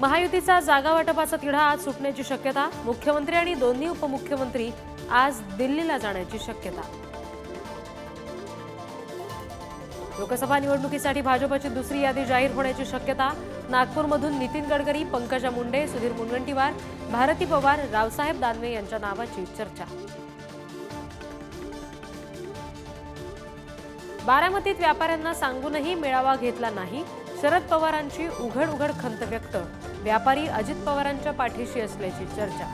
महायुतीचा जागा वाटपाचा तिढा आज सुटण्याची शक्यता मुख्यमंत्री आणि दोन्ही उपमुख्यमंत्री आज दिल्लीला जाण्याची शक्यता. लोकसभा निवडणुकीसाठी भाजपची दुसरी यादी जाहीर होण्याची शक्यता नागपूरमधून नितीन गडकरी पंकजा मुंडे सुधीर मुनगंटीवार भारती पवार रावसाहेब दानवे यांच्या नावाची चर्चा. बारामतीत व्यापाऱ्यांना सांगूनही मेळावा घेतला नाही शरद पवारांची उघड उघड खंत व्यक्त. व्यापारी अजित पवारांच्या पाठीशी असल्याची चर्चा.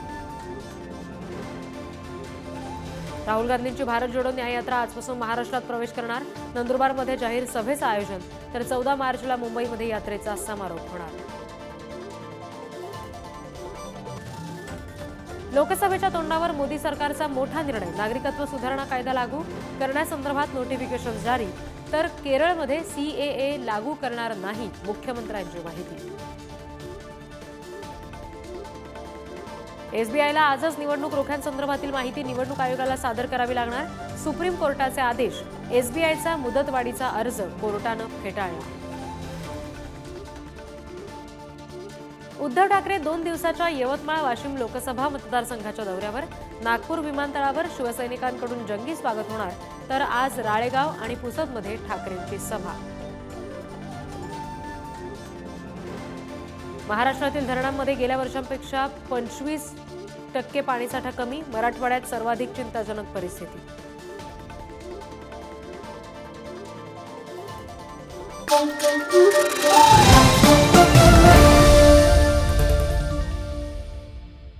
राहुल गांधींची भारत जोडो न्याययात्रा आजपासून महाराष्ट्रात प्रवेश करणार. नंदुरबारमध्ये जाहीर सभेचं आयोजन. तर चौदा मार्चला मुंबईमध्ये यात्रेचा समारोप होणार. लोकसभेच्या तोंडावर मोदी सरकारचा मोठा निर्णय. नागरिकत्व सुधारणा कायदा लागू करण्यासंदर्भात नोटिफिकेशन जारी. तर केरळमध्ये सी ए ए लागू करणार नाही मुख्यमंत्र्यांची माहिती. एसबीआयला आजच निवडणूक रोख्यांसंदर्भातील माहिती निवडणूक आयोगाला सादर करावी लागणार. सुप्रीम कोर्टाचे आदेश एसबीआयचा मुदतवाढीचा अर्ज कोर्टानं फेटाळला. उद्धव ठाकरे दोन दिवसाच्या यवतमाळ वाशिम लोकसभा मतदारसंघाच्या दौऱ्यावर नागपूर विमानतळावर शिवसैनिकांकडून जंगी स्वागत होणार. तर आज राळेगाव आणि पुसदमध्ये ठाकरेंची सभा महाराष्ट्रातील धरणांमध्ये गेल्या वर्षांपेक्षा पंचवीस टक्के पाणीसाठा कमी मराठवाड्यात सर्वाधिक चिंताजनक परिस्थिती Thank you.